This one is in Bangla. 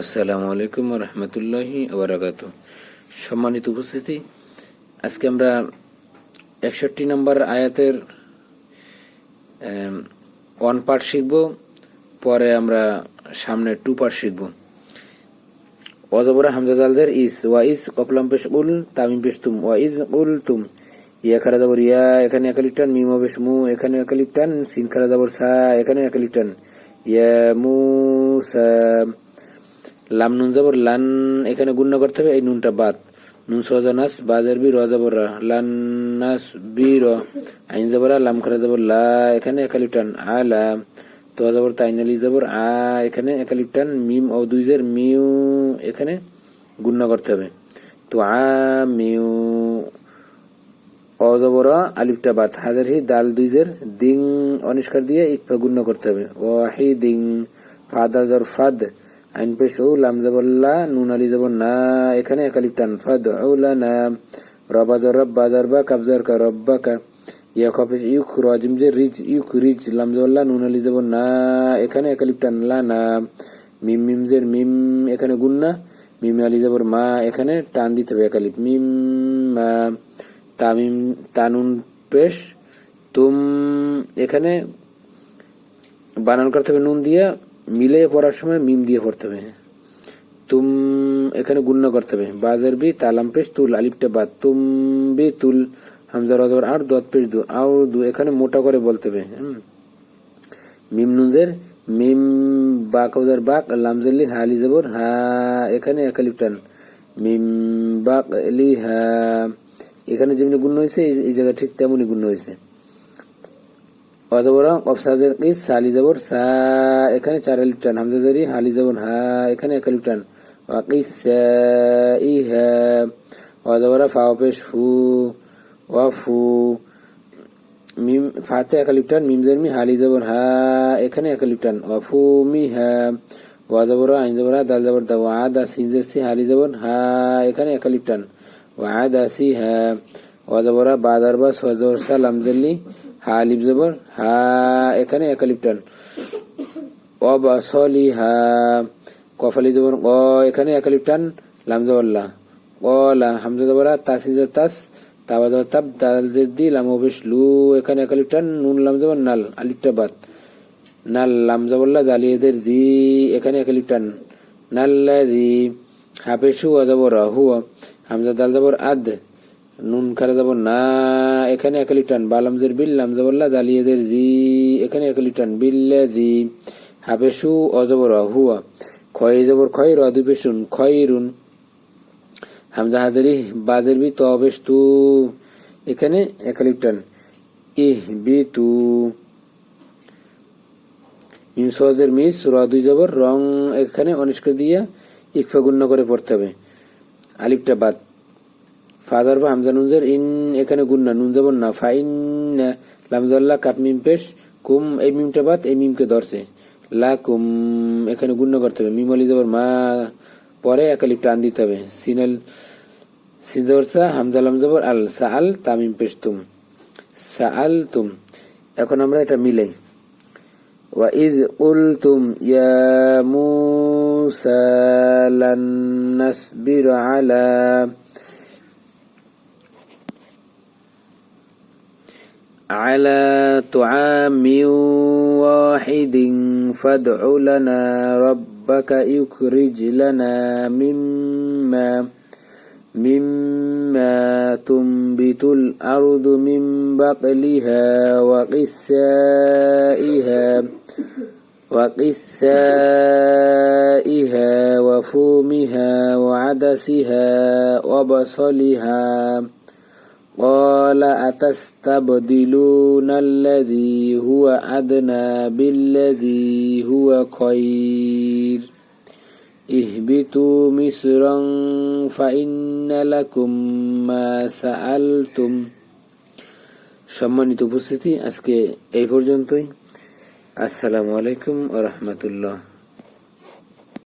আসসালামু আলাইকুম রহমতুল্লাহি আবরাকাত সম্মানিত উপস্থিতি, আজকে আমরা একষট্টি নম্বর আয়াতের ওয়ান পার্ট শিখব, পরে আমরা সামনে টু পার্ট শিখব। অজবরা হামজা জালদের ইস, ওয়া ইস কপলাম পেশ উল, তামিম পেশ তুম, ওয়া ইজ উল তুম। ইয়া খারা যাবর ইয়া, এখানে একালিপটান মিম বেশ মু, এখানে একালিপটান সিন খারা যাবর সা, এখানে একালিপটান ইয়া মুসা লাম নুন যাবর লান এখানে গুণ্য করতে হবে, এই নুনটা বাদ। নুন সহজা নাস বাজার বি র যাবর রা। লান নাস বি র, আইন যাবর লাম খরা যাবর লা এখানে একালিপটান আলা তো যাবর তাইনালি যাবর আ, এখানে একালিপটান, মিম ও দুই জের, মিউ এখানে গুণ্য করতে হবে। তো আ, মিউ অজবর আলিফটা বাদ। হাজার হি, দাল দুইজের দিং অনিষ্কার দিয়ে ইকফা করতে হবে। ও হি দিং ফাদার জর ফাদ। আইন পেশ ও লাম জবল্লা নুন আলি জবর না এখানে একালিফ টান ফাদ ঔলা না রবা রব বাজার বা কাবজার কা রব্বা কা ইয়া খফিস ইউক রাজিম যে রিজ, ইউক রিজ, লাম জবল্লা নুন আলি জবর না এখানে একালিফ টান লা না মিম মিম জের মিম, এখানে গুন্না। মিম আলি জবর মা, এখানে টান দিতে হবে একালিফ। মিম মা তামিম তানুন পেশ, তুম, এখানে বানান করতে হবে নুন দিয়ে। মিলে পড়ার সময় মিম দিয়ে পড়তে হবে তুম এখানে গুণ্য করতে হবে, বাজার বি তালাম পেশ তুল আলিফটা বাদ তুম বি তুল হামজার অজবর আর দত পেশ দু আর দু, এখানে মোটা করে বলতে হবে। মিম নুনজের মিম বাক কৌজার বাক লামজেলি হালি জবর, হা, এখানে একালিপটান মিম বাক লি, হা, এখানে যেমনি গুণ হয়েছে, এই- এই জায়গায় ঠিক তেমনই গুণ হয়েছে অজবর অফসাদের ইস সালি জবর সা, এখানে চার আলিফ টান হামজা জারি হালি জবর হা, এখানে এক আলিফ টান ওয়াকিস ই, হা, অজবর ফাও ফু ওয়া ফু, মিম, ফাতে এক আলিফ টান মিম, জের হালি জবর হা, এখানে এক আলিফ টান অফু মি, হা ওয়া জবর আইন জবর দাল জবর, দা, ওয়া, দা, সিন, জের, সি হালি জবর হা, এখানে এক আলিফ টান ওয়া, দা, সি, হা ওয়া জবর বা সজবর সা লাম জেরলি হা আলিফ জবর হা এখানে এক আলিফ টান ও বা সলি হা কফালি জবর ক এখানে এক আলিফ টান লাম জবর লা। কলা হামজা জবর হা, তাসি তাবা জবর তাব দাল দি লাম অবেশ লু এখানে এক আলিফ টান নুন লাম জবর নাল আলিফটা বাদ। নাল লাম জবল্লা জালিয়েদের দি এখানে এক আলিফ টান নাল্লা দি হাফেশু অজবর হুয়া হামজা দাল জবর আদ। নুন খারা জবর না, এখানে এক আলিফ টান বালামজের বিল লাম জবল্লা জালিয়েদের দি, এখানে এক আলিফ টান বিল্লা দি হাফেশু অজবর, হুয়া, খয় জবর, খয় রদু পেশুন খয়রুন হামজা হাজারি, বাজের বি তবেশ তু, এখানে একালিপ টান ইহ বি তু। মিম সহজের মিস, র দুই জবর, রং এখানে অনিষ্কার দিয়া, ইকফা গুণ্য করে পড়তে হবে। আলিফটা বাদ। ফাদার বা হামজা নুনজের ইন এখানে গুন্না নুন জবর না ফাইন লামজাল্লা কাপ মিম পেশ কুম এই মিমটা বাদ এই মিমকে ধরছে লা কুম এখানে গুণ্য করতে হবে মিম আলি জবর মা পরে একালিপ টান দিতে হবে সিনাল সিজরসা হামজা লাম জবর আল সা আল তামিম পেশ তুম সা আল তুম এখন আমরা এটা মিলাই وإذ قلتم يا موسى لن نصبر على على طعام واحد فادع لنا ربك يخرج لنا مما مما تنبت الأرض من بقلها وقثائها وقثائها وفومها وعدسها وبصلها. قال أتستبدلون الذي هو أدنى بالذي هو خير اهبطوا مصرا فإن لكم ما سألتم সম্মানিত উপস্থিতি আজকে এই পর্যন্তই আসসালামু আলাইকুম ও রহমতুল্লাহ